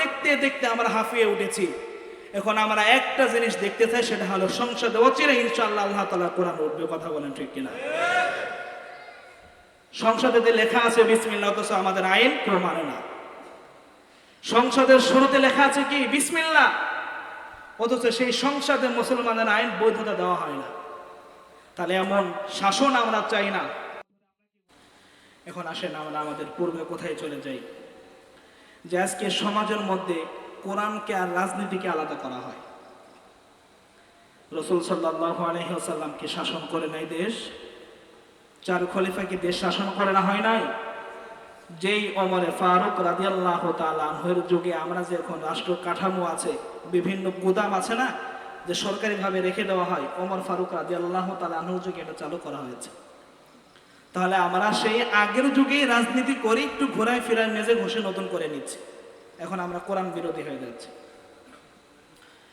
দেখতে দেখতে আমরা হাঁফিয়ে উঠেছি। এখন আমরা একটা জিনিস দেখতে চাই, সেটা হলো সংসদে অচিরে ইনশাআল্লাহ আল্লাহ তালা কোরআন উঠবে, কথা বলেন ঠিক কিনা? সংসদে লেখা আছে, বিসমিল্লাহ, অথচ আমাদের আইন কেউ না। সংসদের শুরুতে লেখা আছে কি? বিসমিল্লাহ। অথচ সেই সংসদে মুসলমানের আইন বৈধতা দেওয়া হয় না। তাহলে এমন শাসন আমরা চাই না। এখন আসেন আমরা আমাদের পূর্বে কোথায় চলে যাই? যে আজকে সমাজের মধ্যে কোরআনকে আর রাজনীতিকে আলাদা করা হয়। রসুল সাল্লাহ আলহিহাসাল্লামকে শাসন করে নাই দেশ? চার খলিফাকে দেশ শাসন করে না হয় নাই? যেই অমরে ফারুক রাদিয়াল্লাহ তালাহের যুগে আমরা যে এখন রাষ্ট্র কাঠামো আছে, বিভিন্ন গুদাম আছে না, যে সরকারিভাবে রেখে দেওয়া হয় অমর ফারুক রাদিয়াল্লাহ তালাহুর যুগে এটা চালু করা হয়েছে। তাহলে আমরা সেই আগের যুগেই রাজনীতি করে, একটু ঘোরায় ফেরায় মেজে ঘষে নতুন করে নিচ্ছি। এখন আমরা কোরআন বিরোধী হয়ে যাচ্ছি।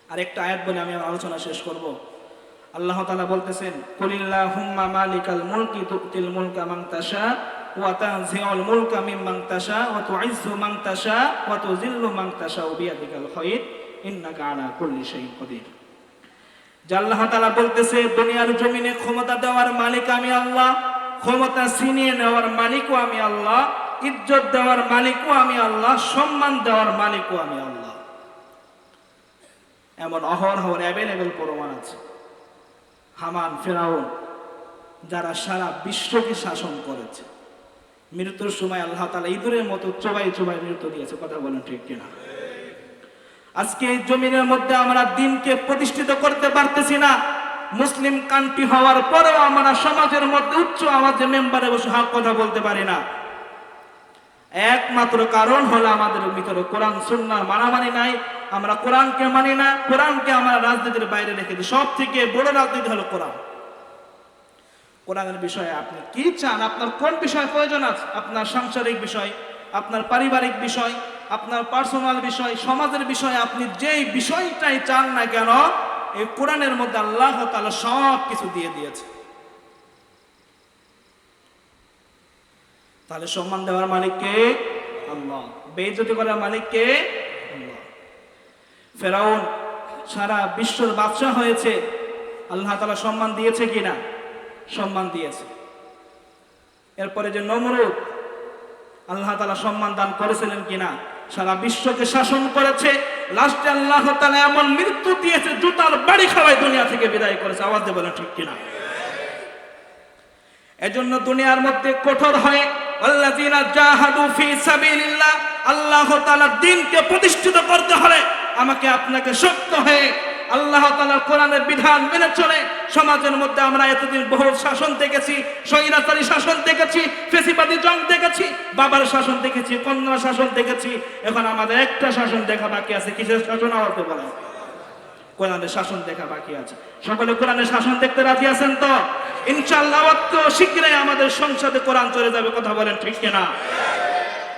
আর একটা আয়াত বলে আমি আমার আলোচনা শেষ করব। আল্লাহ তালা বলতেছেন কুলিল্লাহ হুম্মা মালিকাল মুলকি তুতিল মুলকা তাশা। ইন্নাকা আলা কুল্লি শাইইন কদির যে আল্লাহ তাআলা বলতেছে, দুনিয়ার জমিনে ক্ষমতা দেওয়ার মালিক আমি আল্লাহ, ক্ষমতা ছিনিয়ে নেওয়ার মালিকও আমি আল্লাহ, ইজ্জত দেওয়ার মালিকও আমি আল্লাহ, সম্মান দেওয়ার মালিকও আমি আল্লাহ। এমন অহরহর অ্যাভেলেবেল প্রমাণ আছে। হামান, ফেরাউন, যারা সারা বিশ্বকে শাসন করেছে। মৃত্যুর সময় আল্লাহ তালা ইঁদুরের মতো চোবাই চোবাই মৃত্যু দিয়েছে, কথা বলেন ঠিক কিনা? আজকে এই জমিনের মধ্যে আমরা দিনকে প্রতিষ্ঠিত করতে পারতেছি না। মুসলিম কান্ট্রি হওয়ার পরেও আমরা সমাজের মধ্যে উচ্চ আওয়াজে মেম্বারে বসে হক কথা বলতে পারি না। একমাত্র কারণ হলো আমাদের ভিতরে কোরআন, সুন্নার মানামানি নাই, আমরা কোরআনকে মানি না, কোরআনকে আমরা রাজনীতির বাইরে রেখে দিই। সব থেকে বড় রাজনীতি হলো কোরআন। কোরআনের বিষয়ে আপনি কি চান? আপনার কোন বিষয় প্রয়োজন আছে? আপনার সাংসারিক বিষয়, আপনার পারিবারিক বিষয়, আপনার পার্সোনাল বিষয়, সমাজের বিষয়, আপনি যেই বিষয়টাই চান না কেন, এই কোরআনের মধ্যে আল্লাহ তাআলা সব কিছু দিয়ে দিয়েছে। তাহলে সম্মান দেওয়ার মালিক কে? আল্লাহ। বেইজ্জতি করার মালিক কে? আল্লাহ। ফেরাউন সারা বিশ্বর বাদশাহ হয়েছে। আল্লাহ তালা সম্মান দিয়েছে কিনা? সম্মান দিয়েছে। এরপরে যে নমরুদ আল্লাহ তালা সম্মান দান করেছিলেন কিনা, সারা বিশ্বকে শাসন করেছে। লাস্টে আল্লাহ তালা এমন মৃত্যু দিয়েছে, জুতার বাড়ি খাওয়াই দুনিয়া থেকে বিদায় করেছে। আওয়াজ দিয়ে বলেন ঠিক কিনা? এজন্য দুনিয়ার মধ্যে কঠোর হয়ে, আল্লাযীনা জাহাদু ফি সাবিলিল্লাহ, আল্লাহ তাআলার দ্বীনকে প্রতিষ্ঠিত করতে হলে আমাকে আপনাকে শক্ত হয়ে আল্লাহ তাআলার কোরআনের বিধান মেনে চলে। সমাজের মধ্যে আমরা এতদিন বহু শাসন দেখেছি, স্বৈরাচারী শাসন দেখেছি, ফেসিবাদী জং দেখেছি, বাবার শাসন দেখেছি কন্যা শাসন দেখেছি। এখন আমাদের একটা শাসন দেখা বাকি আছে, কিসের শাসন হতে বলে কোরআনের শাসন দেখা বাকি আছে। সকলে কোরআনের শাসন দেখতে রাজি আছেন তো? ইনশাআল্লাহ অত শীঘ্রই আমাদের সংসদে কোরআন চলে যাবে, কথা বলেন ঠিক কিনা?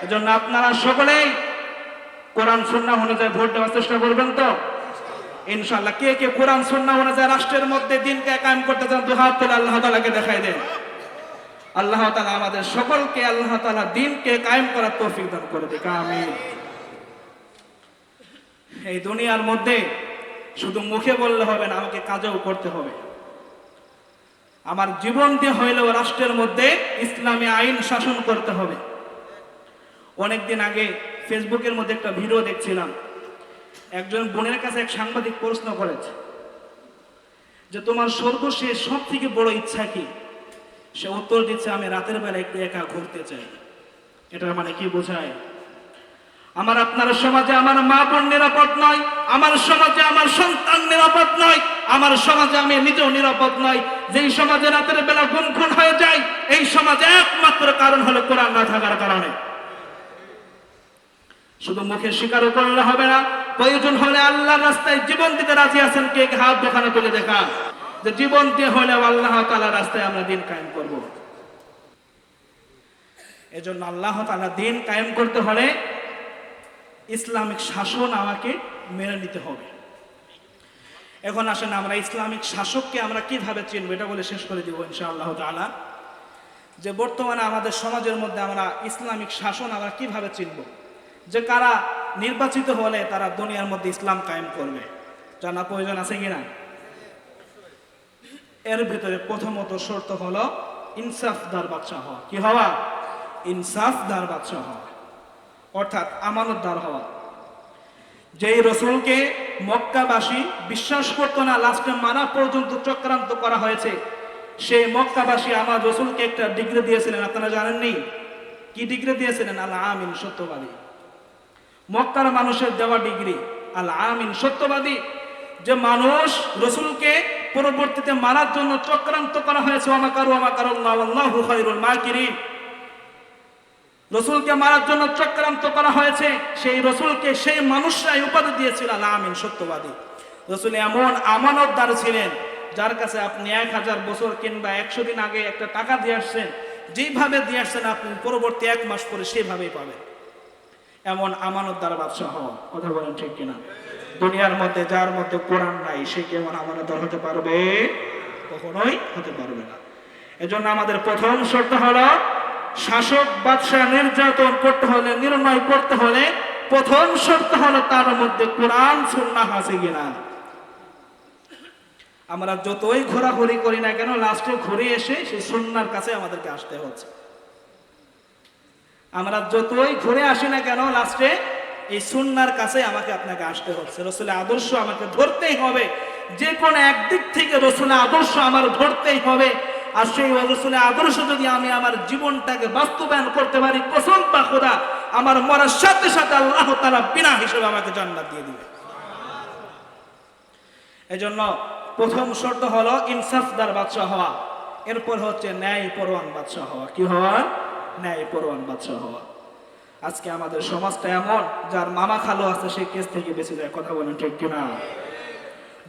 এজন্য আপনারা সকলেই কোরআন সুন্নাহ অনুযায়ী ভোট দেওয়ার চেষ্টা করবেন তো? ইনশাআল্লাহ, কে কে কোরআন, সুন্নাহ অনুযায়ী রাষ্ট্রের মধ্যে দিনকে কায়েম করতে চান, দুহাত তুলে আল্লাহ তাআলাকে দেখাই দেন। আল্লাহ তাআলা আমাদের সকলকে, আল্লাহ তাআলা দিনকে কায়েম করার তৌফিক দান করে দিক, আমিন। এই দুনিয়ার মধ্যে শুধু মুখে বললে হবে না, আমাকে কাজেও করতে হবে। আমার জীবন দিয়ে হইলেও রাষ্ট্রের মধ্যে ইসলামী আইন শাসন করতে হবে। অনেকদিন আগে ফেসবুকের মধ্যে একটা ভিডিও দেখছিলাম। একজন বোনের কাছে এক সাংবাদিক প্রশ্ন করেছে যে তোমার সর্বশেষ সব থেকে বড় ইচ্ছা কি? সে উত্তর দিচ্ছে, আমি রাতের বেলা একটু একা ঘুরতে চাই। এটার মানে কি বোঝায়? আমার আপনার সমাজে আমার মা বোন নিরাপদ নয়, আমার সমাজে আমার সন্তান নিরাপদ নয়, আমার সমাজে আমি নিজেও নিরাপদ নয়। যেই সমাজে রাতের বেলা গুম খুন হয়ে যায়, এই সমাজে একমাত্র কারণ হলো কোরআন না থাকার কারণে। শুধু মুখে স্বীকারও করলে হবে না প্রয়োজন হলে আল্লাহর রাস্তায় জীবন দিতে রাজি আছেন কে? হাত দোকানে তুলে দেখা যে জীবন দিয়ে হলেও আল্লাহ তালা রাস্তায় আমরা দিন কায়েম করব। এজন্য আল্লাহ তালা দিন কায়েম করতে হলে ইসলামিক শাসন আমাকে মেনে নিতে হবে। এখন আসেন আমরা ইসলামিক শাসককে আমরা কীভাবে চিনব? এটা বলে শেষ করে দিব ইনশাআল্লাহ তাআলা। যে বর্তমানে আমাদের সমাজের মধ্যে আমরা ইসলামিক শাসন আমরা কীভাবে চিনব? যে কারা নির্বাচিত হলে তারা দুনিয়ার মধ্যে ইসলাম কায়েম করবে। জানা প্রয়োজন আছে কিনা? এর ভিতরে প্রথমত শর্ত হলো ইনসাফদার বাচ্চা হওয়া। কি হওয়া? ইনসাফদার বাচ্চা হওয়া। অর্থাৎ আমানতদার হওয়া। যেই রসুলকে মক্কাবাসী বিশ্বাস করতো না, লাস্টে মারা পর্যন্ত চক্রান্ত করা হয়েছে, সেই মক্কাবাসী আমার রসুলকে একটা ডিগ্রি দিয়েছিলেন। আপনারা জানেননি? কি ডিগ্রি দিয়েছিলেন? আল আমিন সত্যবাদী। মক্কার মানুষের দেওয়া ডিগ্রি আল আমিন সত্যবাদী। যে মানুষ রসুলকে পরবর্তীতে মারার জন্য চক্রান্ত করা হয়েছে রসুলকে মারার জন্য চক্রান্ত করা হয়েছে, সেই রসুলকে সেই মানুষরাই উপাধি দিয়েছিল আল আমিন সত্যবাদী। রসুল এমন আমানতদার ছিলেন, যার কাছে আপনি এক হাজার বছর কিংবা একশো দিন আগে একটা টাকা দিয়ে আসছেন, যেইভাবে দিয়ে আসছেন আপনি পরবর্তী এক মাস পরে সেভাবেই পাবেন। এমন আমানতদার বাদশাহ হওয়া কথা বলেন ঠিক কিনা? দুনিয়ার মধ্যে, যার মধ্যে কোরআন নাই, সে কি এমন আমানতদার হতে পারবে? কখনোই হতে পারবে না। এজন্য আমাদের প্রথম শর্ত হলো, শাসক বাদশাহ নির্যাতন করতে হলে, নির্ণয় করতে হলে প্রথম শর্ত হলো তার মধ্যে কোরআন, সুন্নাহ আছে কিনা। আমরা যতই ঘোরাঘুরি করি না কেন, লাস্টে ঘুরে এসে সেই সুন্নার কাছে আমাদেরকে আসতে হচ্ছে। আমরা যতই ঘুরে আসি না কেন লাস্টে এই সুন্নার কাছে আমাকে আপনাকে আসতে হচ্ছে। রসুলের আদর্শ আমাকে ধরতেই হবে। যে কোনো একদিক থেকে রসুলের আদর্শ আমার ধরতেই হবে। আর সেই রসুলের আদর্শ যদি আমি আমার জীবনটাকে বাস্তবায়ন করতে পারি, কসম বা খোদা, আমার মরার সাথে সাথে আল্লাহ তারা বিনা হিসেবে আমাকে জান্নাত দিয়ে দিবে। এজন্য প্রথম শর্ত হলো ইনসাফদার বাদশাহ হওয়া। এরপর হচ্ছে ন্যায় পরোয়ান বাদশাহ হওয়া। কি হওয়া? ন্যায় পরোয়ান বাদশাহ হওয়া। আজকে আমাদের সমাজটা এমন, যার মামা খালো আছে সে কেস থেকে বেঁচে যায়, কথা বলেন ঠিক কিনা?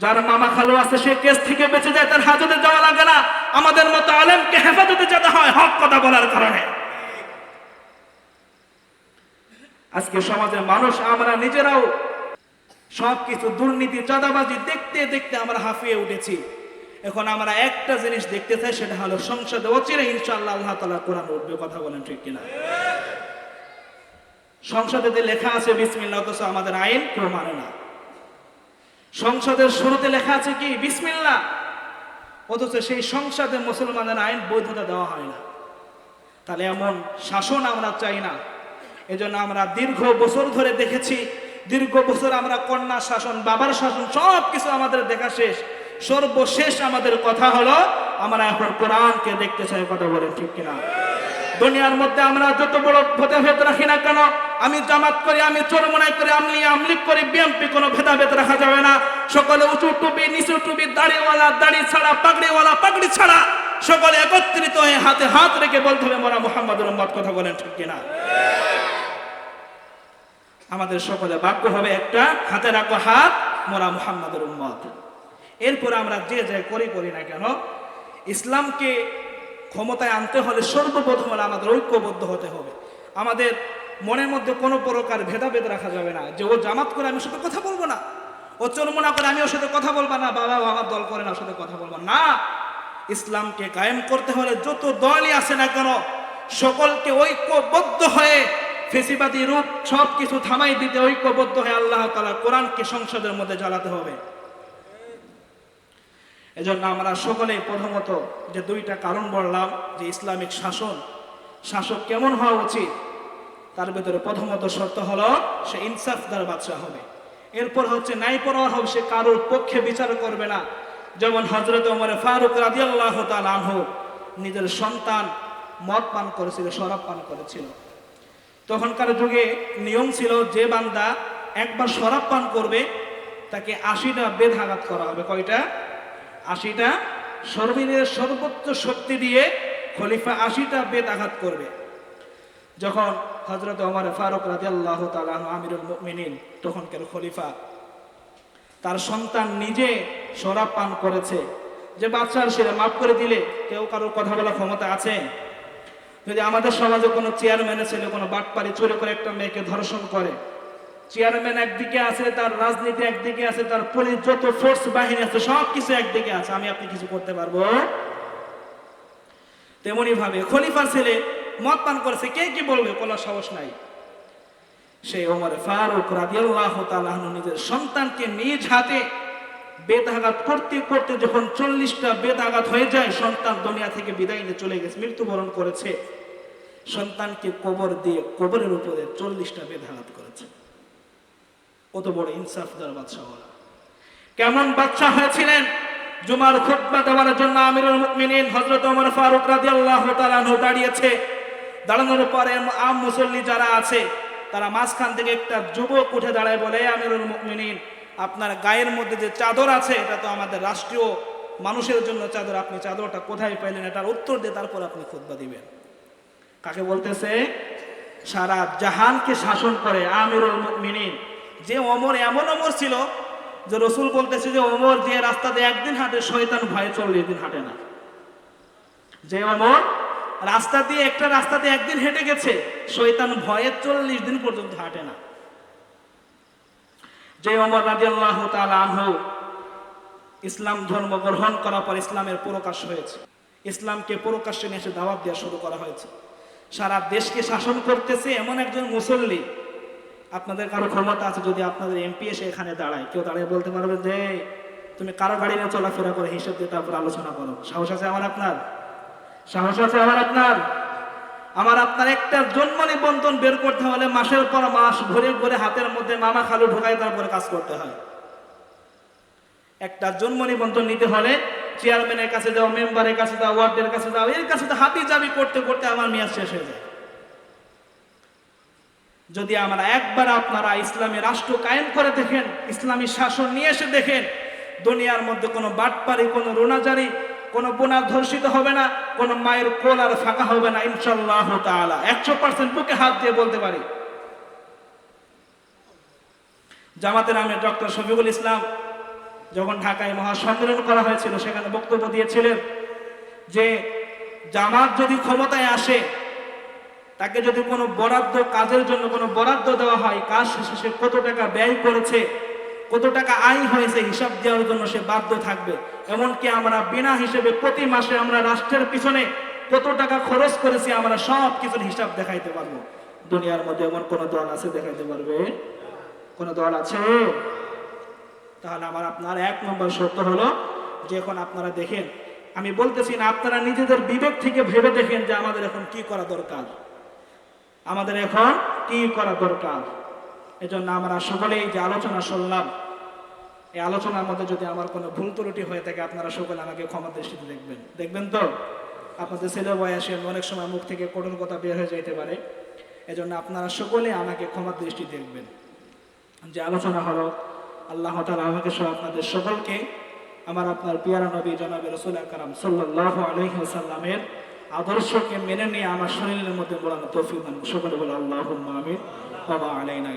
যার মামা খালো আছে সে কেস থেকে বেঁচে যায়, তার হাজতে যাওয়া লাগে না। আমাদের মতো আলেমকে হেফাজতে যেতে হয় হক কথা বলার কারণে। আজকে সমাজের মানুষ, আমরা নিজেরাও সবকিছু দুর্নীতি, চাঁদাবাজি দেখতে দেখতে আমরা হাঁফিয়ে উঠেছি। এখন আমরা একটা জিনিস দেখতে চাই, সেটা হলো সংসদে অচিরে ইনশাল্লাহ আল্লাহ তালা কোরআন উঠবে, কথা বলেন ঠিক কিনা? সংসদে যে লেখা আছে বিসমিল্লা অথচ আমাদের আইন কেউ মানে না। সংসদের শুরুতে লেখা আছে কি? বিসমিল্লা অথচ সেই সংসদে মুসলমানের আইন বৈধতা দেওয়া হয় না। তাহলে এমন শাসন আমরা চাই না। এজন্য আমরা দীর্ঘ বছর ধরে দেখেছি, দীর্ঘ বছর আমরা কন্যা শাসন, বাবার শাসন সব কিছু আমাদের দেখা শেষ। সর্বশেষ আমাদের কথা হলো, আমরা এখন কোরআনকে দেখতে চাই, কথা বলেন ঠিক কিনা? দুনিয়ার মধ্যে আমরা যত বড় ভেদাভেদ রাখি না কেন, আমি জামাত করি, আমি চরমনাই করি আমলি আমলিক করি বিএমপি কোনো ভেদাভেদ রাখা যাবে না। সকলে উঁচু টুপি, নিচু টুপি, দাড়িওয়ালা, দাড়ি ছাড়া, পাগড়িওয়ালা, পাগড়ি ছাড়া, সকলে একত্রিত হয়ে হাতে হাত রেখে বলতে হবে, মোরা মোহাম্মদ রহমত, কথা বলেন ঠিক কিনা? আমাদের সকলে বাক্য হবে একটা, হাতে রাখো হাত, মোরা মুহাম্মাদের উম্মত এরপর আমরা যে যে করি করি না কেন? ইসলামকে ক্ষমতায় আনতে হলে সর্বপ্রথম আমাদের ঐক্যবদ্ধ হতে হবে। আমাদের মনের মধ্যে কোনো প্রকার ভেদাভেদ রাখা যাবে না যে, ও জামাত করে আমি সাথে কথা বলব না। ও চরমনা করে আমি ওর সাথে কথা বলব না বাবা আমার দল করে না, ওর সাথে কথা বলব না। ইসলামকে কায়েম করতে হলে যত দলই আছে না কেন, সকলকে ঐক্যবদ্ধ হয়ে ফেসিবাদী রূপ সব কিছু থামাই দিতে ঐক্যবদ্ধ হয়ে আল্লাহ তালা কোরআনকে সংসদের মধ্যে জ্বালাতে হবে। এজন্য আমরা সকলে প্রথমত যে দুইটা কারণ বললাম, যে ইসলামিক শাসন, শাসক কেমন হওয়া উচিত? তার ভিতরে প্রথমত শর্ত হলো, সে ইনসাফদার বাদশা হবে। এরপর হচ্ছে ন্যায় পরোয়া হবে, সে কারোর পক্ষে বিচার করবে না। যেমন হজরত ওমর ফারুক রাজি আল্লাহ আনহু নিজের সন্তান মদ পান করেছিল, শরাব পান করেছিল। তখনকার যুগে নিয়ম ছিল, যে বান্দা একবার শরাব পান করবে, তাকে আশিটা বেধাঘাত করা হবে। কয়টা? আশিটা সর্বিনের সর্বোচ্চ শক্তি দিয়ে খলিফা আশিটা বেদ আঘাত করবে। যখন হজরত ওমর ফারুক রাজি আল্লাহ আমিরুল মিনিন তখনকার খলিফা তার সন্তান নিজে শরাব পান করেছে। যে বাচ্চার সেটা মাফ করে দিলে কেউ কারোর কথা বলার ক্ষমতা আছে? যদি আমাদের সমাজে কোনো চেয়ারম্যানের ছেলে কোনো বাটপারি চুরি করে একটা মেয়েকে ধর্ষণ করে চেয়ারম্যান একদিকে আছে, তার রাজনীতি একদিকে আছে, তার পুলিশ যত ফোর্স বাহিনী আছে সব কিছু একদিকে আছে। আমি আপনি কিছু করতে পারব? তেমনি ভাবে খলিফার ছেলে মদ পান করেছে। কে কি বলবে? কোনো সাহস নাই। সেই ওমর ফারুক রাদিয়াল্লাহু তাআলা নিজের সন্তানকে নিজ হাতে বেদাঘাত করতে করতে যখন চল্লিশটা বেদাঘাত হয়ে যায়, সন্তান দুনিয়া থেকে বিদায় নিয়ে চলে গেছে, মৃত্যুবরণ করেছে। সন্তানকে কবর দিয়ে কবরের উপরে চল্লিশটা বেদাঘাত কত বড় ইনসাফ ইনসাফদার বাদশাহ ওরা কেমন বাচ্চা হয়েছিলেন? জুমার খুতবা দেওয়ার জন্য আমিরুল মুমিনিন হযরত ওমর ফারুক রাদিয়াল্লাহু তাআলা দাঁড়িয়েছে। দাঁড়ানোর পরে আম মুসল্লি যারা আছে, তারা মাঝখান থেকে একটা যুবক উঠে দাঁড়ায় বলে আমিরুল মুমিনিন, আপনার গায়ের মধ্যে যে চাদর আছে, এটা তো আমাদের রাষ্ট্রীয় মানুষের জন্য চাদর। আপনি চাদরটা কোথায় পাইলেন? এটার উত্তর দিয়ে তারপর আপনি খুতবা দিবেন। কাকে বলতেছে? সারা জাহানকে শাসন করে আমিরুল মুমিনিন। যে অমর এমন অমর ছিল যে রসুল বলতেছে যে অমর যে রাস্তাতে একদিন হাঁটে, শয়তান ভয়ে চল্লিশ দিন হাঁটে না। যে অমর রাস্তা দিয়ে, একটা রাস্তাতে একদিন হেঁটে গেছে, শয়তান ভয়ে চল্লিশ দিন পর্যন্ত হাঁটে না। যে অমর রাজিয়াল্লাহ তাআলা আনহু ইসলাম ধর্ম গ্রহণ করার পর ইসলামের প্রকাশ হয়েছে। ইসলামকে প্রকাশ্যে নিয়ে এসে দাওয়াত দেওয়া শুরু করা হয়েছে। সারা দেশকে শাসন করতেছে এমন একজন মুসল্লি আপনাদের কারও ক্ষমতা আছে যদি আপনাদের এমপি এসে এখানে দাঁড়ায়, কেউ দাঁড়িয়ে বলতে পারবে যে, তুমি কারও গাড়ি নিয়ে চলাফেরা করে হিসেব দিয়ে তারপর আলোচনা করো। সাহস আছে আমার আপনার? সাহস আছে আমার আপনার? আমার আপনার একটা জন্ম নিবন্ধন বের করতে হলে মাসের পর মাস ঘুরে ঘুরে হাতের মধ্যে মামা খালু ঢোকায় তারপরে কাজ করতে হয়। একটা জন্ম নিবন্ধন নিতে হলে চেয়ারম্যানের কাছে যাও মেম্বারের কাছে যাও ওয়ার্ডের কাছে যাও, এর কাছে হাতি জাবি করতে করতে আমার মেয়াদ শেষ হয়ে যায়। যদি আমরা একবার আপনারা ইসলামী রাষ্ট্র কায়েম করে দেখেন, ইসলামী শাসন নিয়ে এসে দেখেন, দুনিয়ার মধ্যে কোনো বাটপারি, কোনো রোনাজারি, কোনো বোনা ধর্ষিত হবে না, কোনো মায়ের কোল আর ফাঁকা হবে না ইনশাল্লাহ তাআলা। একশো পার্সেন্ট বুকে হাত দিয়ে বলতে পারি। জামাতের নামে ডক্টর শফিকুল ইসলাম যখন ঢাকায় মহাসম্মেলন করা হয়েছিল, সেখানে বক্তব্য দিয়েছিলেন যে, জামাত যদি ক্ষমতায় আসে তাকে যদি কোনো বরাদ্দ কাজের জন্য কোনো বরাদ্দ দেওয়া হয়, কাজ শেষে সে কত টাকা ব্যয় করেছে, কত টাকা আয় হয়েছে, হিসাব দেওয়ার জন্য সে বাধ্য থাকবে। এমনকি আমরা বিনা হিসেবে প্রতি মাসে আমরা রাষ্ট্রের পিছনে কত টাকা খরচ করেছি, আমরা সব কিছুর হিসাব দেখাইতে পারব। দুনিয়ার মধ্যে এমন কোন দল আছে দেখাইতে পারবে? কোন দল আছে? তাহলে আমার আপনার এক নম্বর সত্য হলো যে এখন আপনারা দেখেন, আমি বলতেছি না, আপনারা নিজেদের বিবেক থেকে ভেবে দেখেন যে আমাদের এখন কি করা দরকার। আমাদের এখন কি করা দরকার? এজন্য আমরা সকলেই যে আলোচনা শুনলাম, এই আলোচনার মধ্যে যদি আমার কোনো ভুল ত্রুটি হয়ে থাকে, আপনারা সকলে আমাকে ক্ষমা দৃষ্টিতে দেখবেন। দেখবেন তো? আপনাদের ছেলে বয়সে অনেক সময় মুখ থেকে কঠোর কথা বের হয়ে যেতে পারে। এজন্য আপনারা সকলে আমাকে ক্ষমা দৃষ্টি দেখবেন। যে আলোচনা হলো, আল্লাহ তাআলা আমাকে সহ আপনাদের সকলকে, আমার আপনার পিয়ারা নবী জনাবে রসুল আকরাম সাল্লাহ আলহি সাল্লামের আদর্শকে মেনে নিয়ে আমার শরীরের মধ্যে বলার তফিক দান সকলে বলে আল্লাহ আমিন। বাবা আলাইনা